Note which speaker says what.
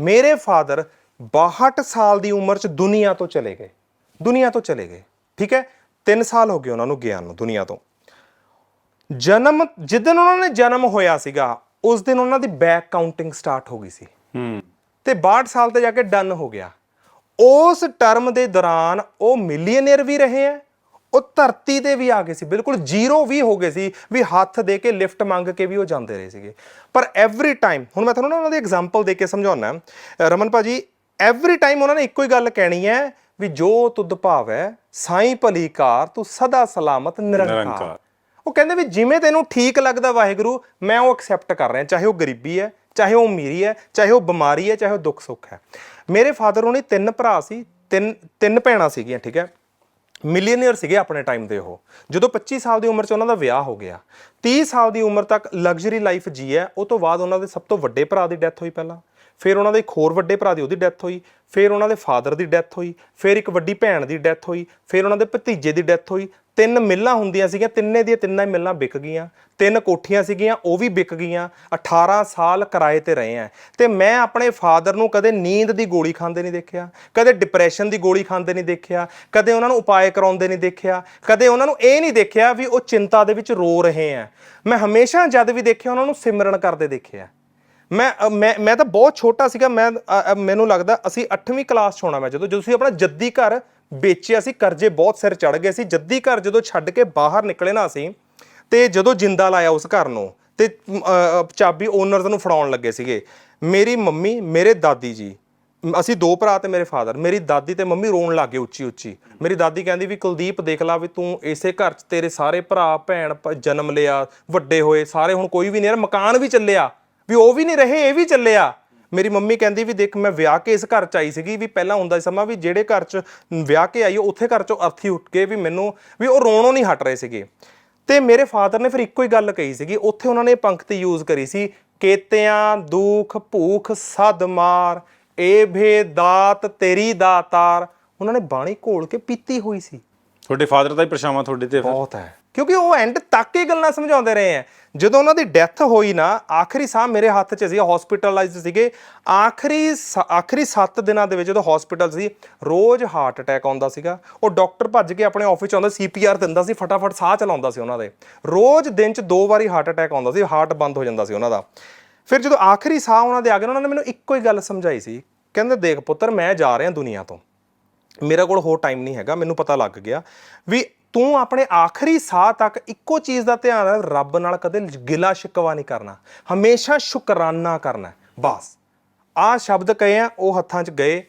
Speaker 1: ਮੇਰੇ ਫਾਦਰ 62 ਸਾਲ ਦੀ ਉਮਰ 'ਚ ਦੁਨੀਆ ਤੋਂ ਚਲੇ ਗਏ। ਦੁਨੀਆ ਤੋਂ ਚਲੇ ਗਏ। ਠੀਕ ਹੈ? 3 ਸਾਲ ਹੋ ਗਏ ਉਹਨਾਂ ਨੂੰ ਗਿਆ ਨੂੰ ਦੁਨੀਆ ਤੋਂ। ਜਨਮ ਜਿੱਦਨ ਉਹਨਾਂ ਨੇ ਜਨਮ ਹੋਇਆ ਸੀਗਾ ਉਸ ਦਿਨ ਉਹਨਾਂ ਦੀ ਬੈਕ ਕਾਊਂਟਿੰਗ ਸਟਾਰਟ ਹੋ ਗਈ ਸੀ।
Speaker 2: ਹੂੰ।
Speaker 1: ਤੇ 62 ਸਾਲ ਤੇ ਜਾ ਕੇ ਡਨ ਹੋ ਗਿਆ। ਉਸ ਟਰਮ ਦੇ ਦੌਰਾਨ ਉਹ ਮਿਲੀਅਨਰ ਵੀ ਰਹੇ ਆ ਉਹ ਧਰਤੀ ਤੇ ਵੀ ਆ ਗਏ ਸੀ ਬਿਲਕੁਲ ਜ਼ੀਰੋ ਵੀ ਹੋ ਗਏ ਸੀ ਵੀ ਹੱਥ ਦੇ ਕੇ ਲਿਫਟ ਮੰਗ ਕੇ ਵੀ ਉਹ ਜਾਂਦੇ ਰਹੇ ਸੀਗੇ। ਪਰ ਐਵਰੀ ਟਾਈਮ ਹੁਣ ਮੈਂ ਤੁਹਾਨੂੰ ਨਾ ਉਹਨਾਂ ਦੀ ਐਗਜ਼ਾਮਪਲ ਦੇ ਕੇ ਸਮਝਾਉਣਾ ਰਮਨ ਭਾਜੀ ਐਵਰੀ ਟਾਈਮ ਉਹਨਾਂ ਨੇ ਇੱਕੋ ਹੀ ਗੱਲ ਕਹਿਣੀ ਹੈ ਵੀ ਜੋ ਤੁਧ ਭਾਵੈ ਸਾਈਂ ਭਲੀ ਕਾਰ ਤੂੰ ਸਦਾ ਸਲਾਮਤ ਨਿਰੰਕਾਰ। ਉਹ ਕਹਿੰਦੇ ਵੀ ਜਿਵੇਂ ਤੈਨੂੰ ਠੀਕ ਲੱਗਦਾ ਵਾਹਿਗੁਰੂ ਮੈਂ ਉਹ ਐਕਸੈਪਟ ਕਰ ਰਿਹਾ ਚਾਹੇ ਉਹ ਗਰੀਬੀ ਹੈ ਚਾਹੇ ਉਹ ਅਮੀਰੀ ਹੈ ਚਾਹੇ ਉਹ ਬਿਮਾਰੀ ਹੈ ਚਾਹੇ ਉਹ ਦੁੱਖ ਸੁੱਖ ਹੈ। ਮੇਰੇ ਫਾਦਰ ਉਹਨੇ ਤਿੰਨ ਭਰਾ ਸੀ ਤਿੰਨ ਤਿੰਨ ਭੈਣਾਂ ਸੀਗੀਆਂ ਠੀਕ ਹੈ? ਮਿਲੀਅਨਰ ਸੀਗੇ ਆਪਣੇ ਟਾਈਮ ਦੇ ਉਹ। ਜਦੋਂ 25 ਸਾਲ ਦੀ ਉਮਰ 'ਚ ਉਹਨਾਂ ਦਾ ਵਿਆਹ ਹੋ ਗਿਆ 30 ਸਾਲ ਦੀ ਉਮਰ ਤੱਕ ਲਗਜ਼ਰੀ ਲਾਈਫ ਜੀ ਹੈ, ਉਹ ਤੋਂ ਬਾਅਦ ਉਹਨਾਂ ਦੇ ਸਭ ਤੋਂ ਵੱਡੇ ਭਰਾ ਦੀ ਡੈਥ ਹੋਈ ਪਹਿਲਾਂ। ਫਿਰ ਉਹਨਾਂ ਦੇ ਇੱਕ ਹੋਰ ਵੱਡੇ ਭਰਾ ਦੀ ਉਹਦੀ ਡੈਥ ਹੋਈ, ਫਿਰ ਉਹਨਾਂ ਦੇ ਫਾਦਰ ਦੀ ਡੈਥ ਹੋਈ, ਫਿਰ ਇੱਕ ਵੱਡੀ ਭੈਣ ਦੀ ਡੈਥ ਹੋਈ, ਫਿਰ ਉਹਨਾਂ ਦੇ ਭਤੀਜੇ ਦੀ ਡੈਥ ਹੋਈ। ਤਿੰਨ ਮਿੱਲਾਂ ਹੁੰਦੀਆਂ ਸੀਗੀਆਂ, ਤਿੰਨੇ ਦੀਆਂ ਤਿੰਨਾਂ ਹੀ ਮਿੱਲਾਂ ਵਿਕ ਗਈਆਂ। ਤਿੰਨ ਕੋਠੀਆਂ ਸੀਗੀਆਂ, ਉਹ ਵੀ ਵਿਕ ਗਈਆਂ। 18 ਸਾਲ ਕਿਰਾਏ ਤੇ ਰਹੇ ਆ ਤੇ ਮੈਂ ਆਪਣੇ ਫਾਦਰ ਨੂੰ ਕਦੇ ਨੀਂਦ ਦੀ ਗੋਲੀ ਖਾਂਦੇ ਨਹੀਂ ਦੇਖਿਆ, ਕਦੇ ਡਿਪਰੈਸ਼ਨ ਦੀ ਗੋਲੀ ਖਾਂਦੇ ਨਹੀਂ ਦੇਖਿਆ, ਕਦੇ ਉਹਨਾਂ ਨੂੰ ਉਪਾਅ ਕਰਾਉਂਦੇ ਨਹੀਂ ਦੇਖਿਆ, ਕਦੇ ਉਹਨਾਂ ਨੂੰ ਇਹ ਨਹੀਂ ਦੇਖਿਆ ਵੀ ਉਹ ਚਿੰਤਾ ਦੇ ਵਿੱਚ ਰੋ ਰਹੇ ਆ ਮੈਂ ਹਮੇਸ਼ਾ ਜਦ ਵੀ ਦੇਖਿਆ ਉਹਨਾਂ ਨੂੰ ਸਿਮਰਨ ਕਰਦੇ ਦੇਖਿਆ। ਮੈਂ ਮੈਂ ਮੈਂ ਤਾਂ ਬਹੁਤ ਛੋਟਾ ਸੀਗਾ, ਮੈਂ ਮੈਨੂੰ ਲੱਗਦਾ ਅਸੀਂ 8ਵੀਂ ਕਲਾਸ 'ਚ ਹੋਣਾ ਮੈਂ ਜਦੋਂ ਜਦੋਂ ਅਸੀਂ ਆਪਣਾ ਜੱਦੀ ਘਰ ਵੇਚਿਆ ਸੀ, ਕਰਜ਼ੇ ਬਹੁਤ ਸਿਰ ਚੜ ਗਏ ਸੀ, ਜੱਦੀ ਘਰ ਜਦੋਂ ਛੱਡ ਕੇ ਬਾਹਰ ਨਿਕਲੇ ਨਾ ਅਸੀਂ, ਤੇ ਜਦੋਂ ਜਿੰਦਾ ਲਾਇਆ ਉਸ ਘਰ ਨੂੰ, ਤੇ ਚਾਬੀ ਓਨਰਸ ਨੂੰ ਫੜਾਉਣ ਲੱਗੇ ਸੀਗੇ, ਮੇਰੀ ਮੰਮੀ, ਮੇਰੇ ਦਾਦੀ ਜੀ ਅਸੀਂ ਦੋ ਭਰਾ ਤੇ ਮੇਰੇ ਫਾਦਰ ਮੇਰੀ ਦਾਦੀ ਤੇ ਮੰਮੀ ਰੋਣ ਲੱਗੇ ਉੱਚੀ ਉੱਚੀ, ਮੇਰੀ ਦਾਦੀ ਕਹਿੰਦੀ ਵੀ ਕੁਲਦੀਪ ਦੇਖ ਲਾ ਵੀ ਤੂੰ ਇਸੇ ਘਰ 'ਚ ਤੇਰੇ ਸਾਰੇ ਭਰਾ, ਭੈਣ ਜਨਮ ਲਿਆ, ਵੱਡੇ ਹੋਏ, ਸਾਰੇ ਹੁਣ ਕੋਈ ਵੀ ਨਹੀਂ ਯਾਰ, ਮਕਾਨ ਵੀ ਚੱਲਿਆ ਵੀ ਉਹ ਵੀ ਨਹੀਂ ਰਹੇ, ਇਹ ਵੀ ਚੱਲਿਆ ਮੇਰੀ ਮੰਮੀ ਕਹਿੰਦੀ ਵੀ ਦੇਖ, ਮੈਂ ਵਿਆਹ ਕੇ ਇਸ ਘਰ ਚ ਆਈ ਸੀਗੀ ਵੀ ਪਹਿਲਾਂ ਹੁੰਦਾ ਸੀ ਸਮਾਂ ਵੀ ਜਿਹੜੇ ਘਰ ਚ ਵਿਆਹ ਕੇ ਆਈ, ਉੱਥੇ ਘਰ ਚੋਂ ਅਰਥੀ ਉੱਠ ਕੇ ਵੀ ਮੈਨੂੰ ਵੀ ਉਹ ਰੋਣੋਂ ਨਹੀਂ ਹਟ ਰਹੇ ਸੀਗੇ। ਤੇ ਮੇਰੇ ਫਾਦਰ ਨੇ ਫਿਰ ਇੱਕੋ ਹੀ ਗੱਲ ਕਹੀ ਸੀਗੀ, ਉੱਥੇ ਉਹਨਾਂ ਨੇ ਪੰਕਤੀ ਯੂਜ਼ ਕਰੀ ਸੀ, ਕੇਤਿਆਂ ਦੁੱਖ ਭੂਖ ਸਦ ਮਾਰ ਏ ਭੇ ਦਾਤ ਤੇਰੀ ਦਾਤਾਰ। ਉਹਨਾਂ ਨੇ ਬਾਣੀ ਘੋਲ ਕੇ ਪੀਤੀ ਹੋਈ ਸੀ।
Speaker 2: ਤੁਹਾਡੇ ਫਾਦਰ ਦਾ ਹੀ ਪਰਛਾਵਾਂ ਤੁਹਾਡੇ ਤੇ ਫਿਰ।
Speaker 1: ਬਹੁਤ ਹੈ। ਕਿਉਂਕਿ ਉਹ ਐਂਡ ਤੱਕ ਇਹ ਗੱਲਾਂ ਸਮਝਾਉਂਦੇ ਰਹੇ ਆ ਜਦੋਂ ਉਹਨਾਂ ਦੀ ਡੈਥ ਹੋਈ ਨਾ ਆਖਰੀ ਸਾਹ ਮੇਰੇ ਹੱਥ 'ਚ ਸੀ ਹਸਪੀਟਲਾਈਜ਼ਡ ਸੀਗੇ। ਆਖਰੀ ਸ- ਆਖਰੀ 7 ਦਿਨਾਂ ਦੇ ਵਿੱਚ ਜਦੋਂ ਹਸਪੀਟਲ ਸੀ ਰੋਜ਼ ਹਾਰਟ ਅਟੈਕ ਆਉਂਦਾ ਸੀਗਾ। ਉਹ ਡਾਕਟਰ ਭੱਜ ਕੇ ਆਪਣੇ ਆਫਿਸ 'ਚ ਆਉਂਦਾ ਸੀਪੀਆਰ ਦਿੰਦਾ ਸੀ ਫਟਾਫਟ ਸਾਹ ਚਲਾਉਂਦਾ ਸੀ ਉਹਨਾਂ ਦੇ। ਰੋਜ਼ ਦਿਨ 'ਚ ਦੋ ਵਾਰੀ ਹਾਰਟ ਅਟੈਕ ਆਉਂਦਾ ਸੀ ਹਾਰਟ ਬੰਦ ਹੋ ਜਾਂਦਾ ਸੀ ਉਹਨਾਂ ਦਾ। ਫਿਰ ਜਦੋਂ ਆਖਰੀ ਸਾਹ ਉਹਨਾਂ ਦੇ ਆ ਗਏ ਨਾ, ਉਹਨਾਂ ਨੇ ਮੈਨੂੰ ਇੱਕੋ ਹੀ ਗੱਲ ਸਮਝਾਈ ਸੀ। ਕਹਿੰਦੇ ਦੇਖ ਪੁੱਤਰ ਮੈਂ ਜਾ ਰਿਹਾ ਦੁਨੀਆ ਤੋਂ। ਮੇਰੇ ਕੋਲ ਹੋਰ ਟਾਈਮ ਨਹੀਂ ਹੈਗਾ, ਮੈਨੂੰ ਪਤਾ ਲੱਗ ਗਿਆ ਵੀ ਤੂੰ ਆਪਣੇ ਆਖਰੀ ਸਾਹ ਤੱਕ ਇੱਕੋ ਚੀਜ਼ ਦਾ ਧਿਆਨ ਰੱਖ, ਰੱਬ ਨਾਲ ਕਦੇ ਗਿਲਾ ਸ਼ਿਕਵਾ ਨਹੀਂ ਕਰਨਾ, ਹਮੇਸ਼ਾ ਸ਼ੁਕਰਾਨਾ ਕਰਨਾ ਬਸ। ਆਹ ਸ਼ਬਦ ਕਹੇ ਆ, ਉਹ ਹੱਥਾਂ 'ਚ ਗਏ